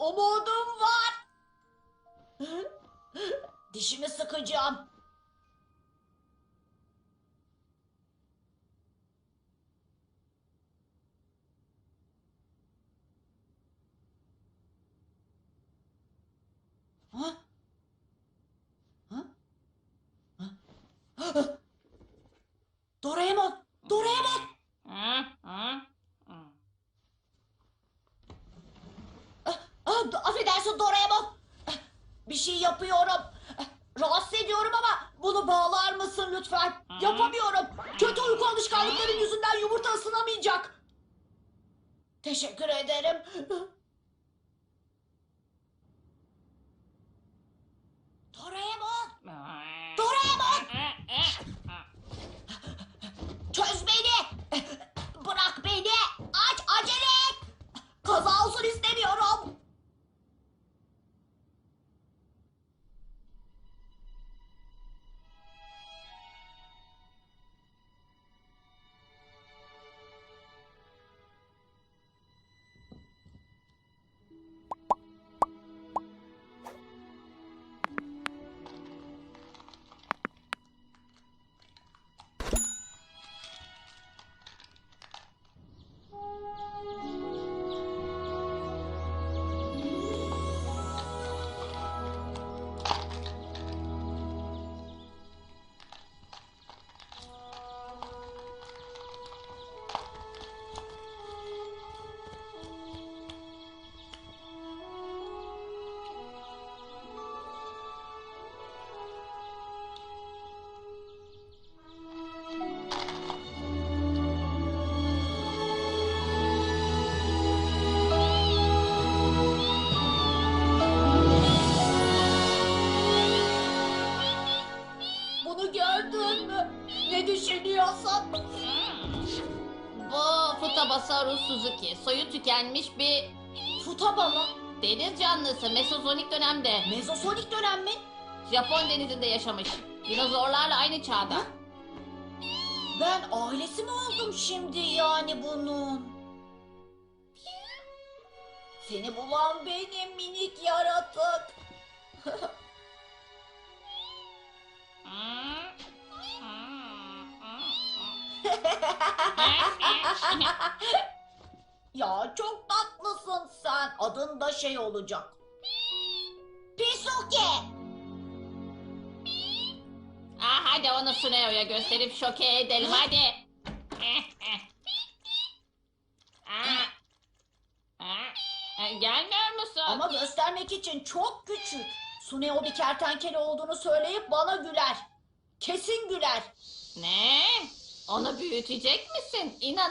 Umudum var. Dişimi sıkacağım. Affedersin Doraemon. Bir şey yapıyorum. Ah, Rahatsız ediyorum ama bunu bağlar mısın lütfen? Yapamıyorum. Kötü uyku alışkanlıkların yüzünden yumurta ısınamayacak. Teşekkür ederim. Gördün mü? Ne düşünüyorsun? Bu Futabasaurus Suzuki. Soyu tükenmiş bir Futaba mı? deniz canlısı Mesozonik dönemde. Mezosonik dönem mi? Japon denizinde yaşamış. Dinozorlarla aynı çağda. Ben ailesi mi oldum şimdi yani bunun? Seni bulan benim minik yaratık. Ya çok tatlısın sen. Adın da şey olacak. Pisuke. ah, hadi onu Suneo'ya gösterip şoke edelim hadi. Ah, ah, ah, Gelmiyor musun? Ama göstermek için çok küçük. Suneo bir kertenkele olduğunu söyleyip bana güler. Kesin güler. Ne? Onu büyütecek misin? İnan